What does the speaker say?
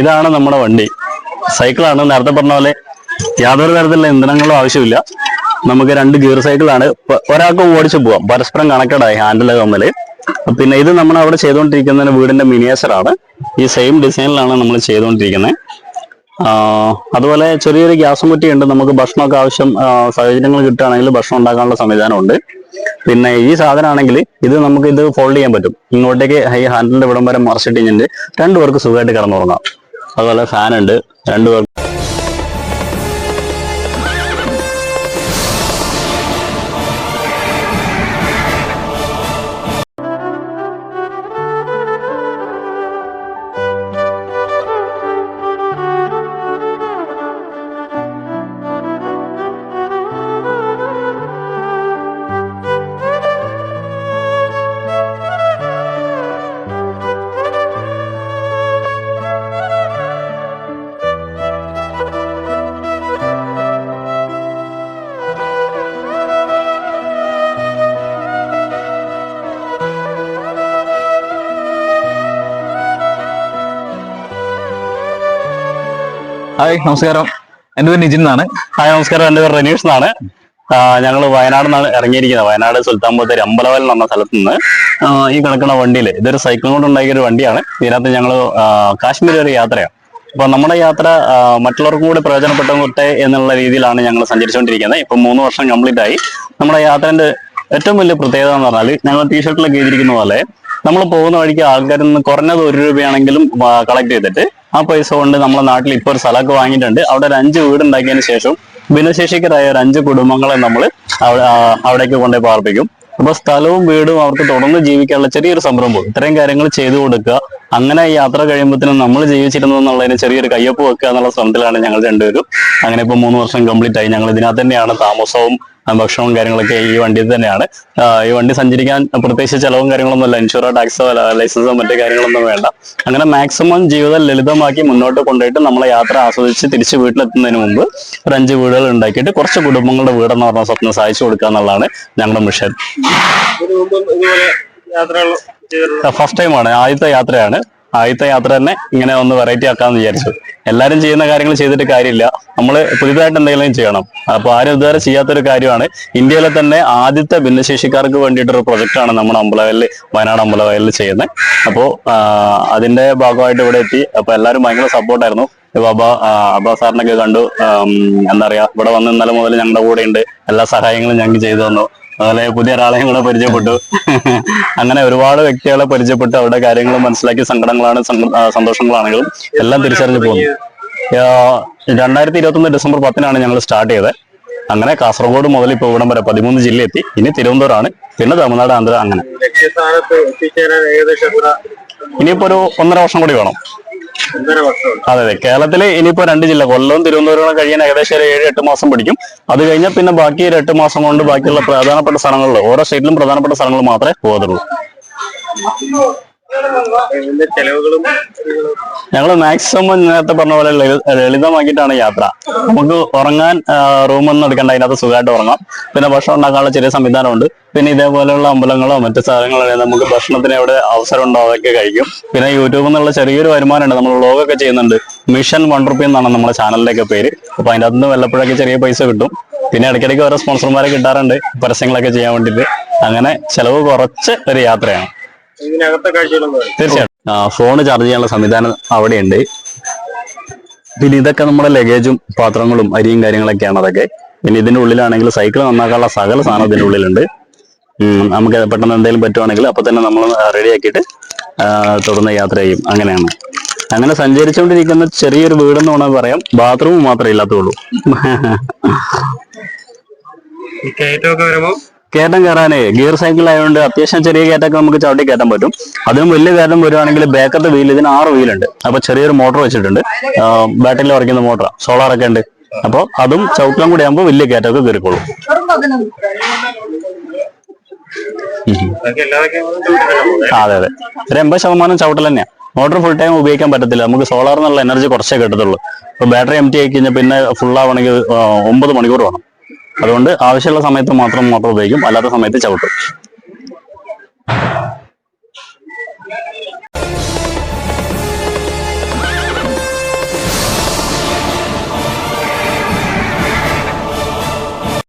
ഇതാണ് നമ്മുടെ വണ്ടി. സൈക്കിളാണ് നേരത്തെ പറഞ്ഞ പോലെ യാതൊരു തരത്തിലുള്ള ഇന്ധനങ്ങളും ആവശ്യമില്ല. നമുക്ക് രണ്ട് ഗിയർ സൈക്കിളാണ് ഒരാൾക്ക് ഓടിച്ചു പോവാം. പരസ്പരം കണക്റ്റഡായി ഹാൻഡിൽ തമ്മിൽ പിന്നെ ഇത് നമ്മൾ അവിടെ ചെയ്തുകൊണ്ടിരിക്കുന്ന വീടിന്റെ മിനിയേച്ചറാണ് ഈ സെയിം ഡിസൈനിലാണ് നമ്മൾ ചെയ്തുകൊണ്ടിരിക്കുന്നത് അതുപോലെ ചെറിയൊരു ഗ്യാസ് കുറ്റിയുണ്ട്. നമുക്ക് ഭക്ഷണമൊക്കെ ആവശ്യം സാഹചര്യങ്ങൾ കിട്ടുകയാണെങ്കിൽ ഭക്ഷണം ഉണ്ടാക്കാനുള്ള സംവിധാനമുണ്ട്. പിന്നെ ഈ സാധനമാണെങ്കിൽ ഇത് നമുക്ക് ഇത് ഫോൾഡ് ചെയ്യാൻ പറ്റും. ഇങ്ങോട്ടേക്ക് ഈ ഹാൻഡിലിന്റെ ഇവിടം വരെ മറിച്ചിട്ട് കഴിഞ്ഞിട്ട് രണ്ടുപേർക്ക് സുഖമായിട്ട് കിടന്നുറങ്ങാം. അതുപോലെ ഫാൻ ഉണ്ട് രണ്ടുപേർക്ക് ഹായ് നമസ്കാരം. എന്റെ പേര് നിജിൻ എന്നാണ്. ഹായ് നമസ്കാരം. എന്റെ പേര് റനീഷ് എന്നാണ്. ഞങ്ങൾ വയനാട് നിന്നാണ് ഇറങ്ങിയിരിക്കുന്നത്. വയനാട് സുൽത്താൻ ബത്തേരി അമ്പലവൽ എന്ന് പറഞ്ഞ സ്ഥലത്ത് നിന്ന്. ഈ കിടക്കുന്ന വണ്ടിയിൽ ഇതൊരു സൈക്കിൾ കൊണ്ട് ഉണ്ടാക്കിയ ഒരു വണ്ടിയാണ്. ഇതിനകത്ത് ഞങ്ങൾ കാശ്മീർ ഒരു യാത്രയാണ്. അപ്പൊ നമ്മുടെ യാത്ര മറ്റുള്ളവർക്കും കൂടി പ്രയോജനപ്പെട്ടെ എന്നുള്ള രീതിയിലാണ് ഞങ്ങൾ സഞ്ചരിച്ചുകൊണ്ടിരിക്കുന്നത്. ഇപ്പൊ മൂന്ന് വർഷം കംപ്ലീറ്റ് ആയി. നമ്മുടെ യാത്രന്റെ ഏറ്റവും വലിയ പ്രത്യേകത എന്ന് പറഞ്ഞാൽ ഞങ്ങൾ ടീഷർട്ടിലൊക്കെ എഴുതിയിരിക്കുന്ന പോലെ നമ്മൾ പോകുന്ന വഴിക്ക് ആൾക്കാരിൽ നിന്ന് കുറഞ്ഞത് ഒരു രൂപയാണെങ്കിലും കളക്ട് ചെയ്തിട്ട് ആ പൈസ കൊണ്ട് നമ്മുടെ നാട്ടിൽ ഇപ്പോൾ ഒരു സ്ഥലമൊക്കെ വാങ്ങിയിട്ടുണ്ട്. അവിടെ ഒരു അഞ്ച് വീട് ഉണ്ടാക്കിയതിന് ശേഷം ഭിന്നശേഷിക്കരായ ഒരു അഞ്ച് കുടുംബങ്ങളെ നമ്മൾ അവിടേക്ക് കൊണ്ടുപോയി പാർപ്പിക്കും. അപ്പൊ സ്ഥലവും വീടും അവർക്ക് തുടർന്ന് ജീവിക്കാനുള്ള ചെറിയൊരു സംരംഭം. ഇത്രയും കാര്യങ്ങൾ ചെയ്തു കൊടുക്കുക. അങ്ങനെ യാത്ര കഴിയുമ്പോഴത്തേനും നമ്മൾ ജീവിച്ചിരുന്നു എന്നുള്ളതിന് ചെറിയൊരു കയ്യൊപ്പ് വെക്കുക എന്നുള്ള ശ്രമത്തിലാണ് ഞങ്ങൾ രണ്ടുപേരും. അങ്ങനെ ഇപ്പൊ മൂന്ന് വർഷം കംപ്ലീറ്റ് ആയി. ഞങ്ങൾ ഇതിനകത്ത് തന്നെയാണ് താമസവും ഭക്ഷണവും കാര്യങ്ങളൊക്കെ ഈ വണ്ടിയിൽ തന്നെയാണ്. ഈ വണ്ടി സഞ്ചരിക്കാൻ പ്രത്യേകിച്ച് ചെലവും കാര്യങ്ങളൊന്നും അല്ല. ഇൻഷുറോ ടാക്സോ ലൈസൻസോ മറ്റു കാര്യങ്ങളൊന്നും വേണ്ട. അങ്ങനെ മാക്സിമം ജീവിതം ലളിതമാക്കി മുന്നോട്ട് കൊണ്ടുപോയിട്ട് നമ്മളെ യാത്ര ആസ്വദിച്ച് തിരിച്ച് വീട്ടിലെത്തുന്നതിന് മുമ്പ് ഒരു അഞ്ച് വീടുകൾ ഉണ്ടാക്കിയിട്ട് കുറച്ച് കുടുംബങ്ങളുടെ വീടെന്ന് പറഞ്ഞ സ്വപ്നം സഹായിച്ചു കൊടുക്കുക എന്നുള്ളതാണ് ഞങ്ങളുടെ മിഷൻ ഫസ്റ്റ് ടൈമാണ് ആദ്യത്തെ യാത്രയാണ്. ആദ്യത്തെ യാത്ര തന്നെ ഇങ്ങനെ ഒന്ന് വെറൈറ്റി ആക്കാന്ന് വിചാരിച്ചു. എല്ലാരും ചെയ്യുന്ന കാര്യങ്ങൾ ചെയ്തിട്ട് കാര്യമില്ല. നമ്മൾ പുതിയതായിട്ട് എന്തെങ്കിലും ചെയ്യണം. അപ്പൊ ആരും ഇതുവരെ ചെയ്യാത്തൊരു കാര്യമാണ്. ഇന്ത്യയിലെ തന്നെ ആദ്യത്തെ ഭിന്നശേഷിക്കാർക്ക് വേണ്ടിയിട്ടൊരു ആണ് നമ്മുടെ അമ്പലവയലിൽ വയനാട് അമ്പലവയലിൽ ചെയ്യുന്നത്. അപ്പോൾ അതിന്റെ ഭാഗമായിട്ട് ഇവിടെ എത്തി. അപ്പൊ എല്ലാവരും ഭയങ്കര സപ്പോർട്ടായിരുന്നു. ബാബ അബ സാറിനൊക്കെ കണ്ടു. എന്താ പറയാ ഇവിടെ വന്ന് ഇന്നലെ മുതൽ ഞങ്ങളുടെ കൂടെ ഉണ്ട് എല്ലാ സഹായങ്ങളും ഞങ്ങൾക്ക് ചെയ്തു തന്നു. അതുപോലെ പുതിയ ഒരാളെയും കൂടെ പരിചയപ്പെട്ടു. അങ്ങനെ ഒരുപാട് വ്യക്തികളെ പരിചയപ്പെട്ടു. അവരുടെ കാര്യങ്ങൾ മനസ്സിലാക്കി സങ്കടങ്ങളാണ് സങ്ക- സന്തോഷങ്ങളാണെങ്കിലും എല്ലാം തിരിച്ചറിഞ്ഞു പോകുന്നു രണ്ടായിരത്തി ഇരുപത്തി ഒന്ന് ഡിസംബർ പത്തിനാണ് ഞങ്ങൾ സ്റ്റാർട്ട് ചെയ്തത്. അങ്ങനെ കാസർഗോഡ് മുതൽ ഇപ്പോൾ ഇവിടം വരെ പതിമൂന്ന് ജില്ല എത്തി ഇനി തിരുവനന്തപുരമാണ് പിന്നെ തമിഴ്നാട് ആന്ധ്ര അങ്ങനെ. ഇനിയിപ്പോ ഒരു ഒന്നര വർഷം കൂടി വേണം. അതെ അതെ. കേരളത്തിൽ ഇനിയിപ്പോ രണ്ട് ജില്ല കൊല്ലവും തിരുവനന്തപുരവും കഴിയാൻ ഏകദേശം ഒരു ഏഴ് എട്ട് മാസം പിടിക്കും. അത് കഴിഞ്ഞാൽ പിന്നെ ബാക്കി ഒരു എട്ട് മാസം കൊണ്ട് ബാക്കിയുള്ള പ്രധാനപ്പെട്ട സ്ഥലങ്ങളിൽ ഓരോ സ്റ്റേറ്റിലും പ്രധാനപ്പെട്ട സ്ഥലങ്ങൾ മാത്രമേ പോകത്തുള്ളൂ. ഇതിന്റെ ഞങ്ങൾ മാക്സിമം നേരത്തെ പറഞ്ഞ പോലെ ലളിത- ലളിതമാക്കിയിട്ടാണ് യാത്ര. നമുക്ക് ഉറങ്ങാൻ റൂമൊന്നും എടുക്കേണ്ട അതിനകത്ത് സുഖമായിട്ട് ഉറങ്ങാം. പിന്നെ ഭക്ഷണം ഉണ്ടാക്കാനുള്ള ചെറിയ സംവിധാനമുണ്ട്. പിന്നെ ഇതേപോലെയുള്ള അമ്പലങ്ങളോ മറ്റു സ്ഥലങ്ങളോ നമുക്ക് ഭക്ഷണത്തിന് എവിടെ അവസരം ഉണ്ടോ അതൊക്കെ കഴിക്കും. പിന്നെ യൂട്യൂബിൽ നിന്നുള്ള ചെറിയൊരു വരുമാനമുണ്ട്. നമ്മൾ വ്ളോഗൊക്കെ ചെയ്യുന്നുണ്ട്. മിഷൻ വൺ റുപ്പി എന്നാണ് നമ്മുടെ ചാനലിലേക്ക് പേര്. അപ്പൊ അതിന്റെ അകത്ത് നിന്ന് വല്ലപ്പോഴൊക്കെ ചെറിയ പൈസ കിട്ടും. പിന്നെ ഇടയ്ക്കിടയ്ക്ക് ഓരോ സ്പോൺസർമാരെ കിട്ടാറുണ്ട് പരസ്യങ്ങളൊക്കെ ചെയ്യാൻ വേണ്ടിയിട്ട്. അങ്ങനെ ചെലവ് കുറച്ച് ഒരു യാത്രയാണ്. ഇതിനകത്തെ കാഴ്ചകളൊന്നും തീർച്ചയായിട്ടും. ഫോൺ ചാർജ് ചെയ്യാനുള്ള സംവിധാനം അവിടെയുണ്ട്. പിന്നെ ഇതൊക്കെ നമ്മുടെ ലഗേജും പാത്രങ്ങളും അരിയും കാര്യങ്ങളൊക്കെയാണ് അതൊക്കെ. പിന്നെ ഇതിന്റെ ഉള്ളിലാണെങ്കിൽ സൈക്കിൾ നന്നാക്കാനുള്ള സകല സാധനം ഇതിന്റെ ഉള്ളിലുണ്ട്. നമുക്ക് പെട്ടെന്ന് എന്തെങ്കിലും പറ്റുവാണെങ്കിൽ അപ്പൊ തന്നെ നമ്മൾ റെഡിയാക്കിയിട്ട് തുടർന്ന് യാത്ര ചെയ്യും. അങ്ങനെയാണ്. അങ്ങനെ സഞ്ചരിച്ചുകൊണ്ടിരിക്കുന്ന ചെറിയൊരു വീടെന്ന് വേണമെങ്കിൽ പറയാം. ബാത്റൂം മാത്രമേ ഇല്ലാത്തുള്ളൂ കയറ്റമൊക്കെ വരുമ്പോ കയറ്റം കയറാനേ ഗിയർ സൈക്കിൾ ആയതുകൊണ്ട് അത്യാവശ്യം ചെറിയ കയറ്റമൊക്കെ നമുക്ക് ചവിട്ടി കയറ്റാൻ പറ്റും. അതിനും വലിയ കയറ്റം വരുവാണെങ്കിൽ ബാക്കത്തെ വീൽ ഇതിന് ആറ് വീലുണ്ട് അപ്പൊ ചെറിയൊരു മോട്ടോർ വെച്ചിട്ടുണ്ട്. ബാറ്ററിയിൽ വരയ്ക്കുന്ന മോട്ടർ സോളാർ ഒക്കെ ഉണ്ട്. അപ്പൊ അതും ചവിട്ടിലും കൂടി ആകുമ്പോൾ വലിയ കയറ്റമൊക്കെ കയറിക്കോളും അതെ അതെ. ഒരു എൺപത് ശതമാനം ചവിട്ടൽ തന്നെയാണ് മോട്ടോർ ഫുൾ ടൈം ഉപയോഗിക്കാൻ പറ്റത്തില്ല. നമുക്ക് സോളാർ എന്നുള്ള എനർജി കുറച്ചേ കിട്ടത്തുള്ളൂ. ഇപ്പൊ ബാറ്ററി എം ടി ആയി കഴിഞ്ഞാൽ പിന്നെ ഫുൾ ആവണമെങ്കിൽ ഒമ്പത് മണിക്കൂർ വേണം. അതുകൊണ്ട് ആവശ്യമുള്ള സമയത്ത് മാത്രം മോട്ടോർ ഉപയോഗിക്കും. അല്ലാത്ത സമയത്ത് ചവിട്ടും.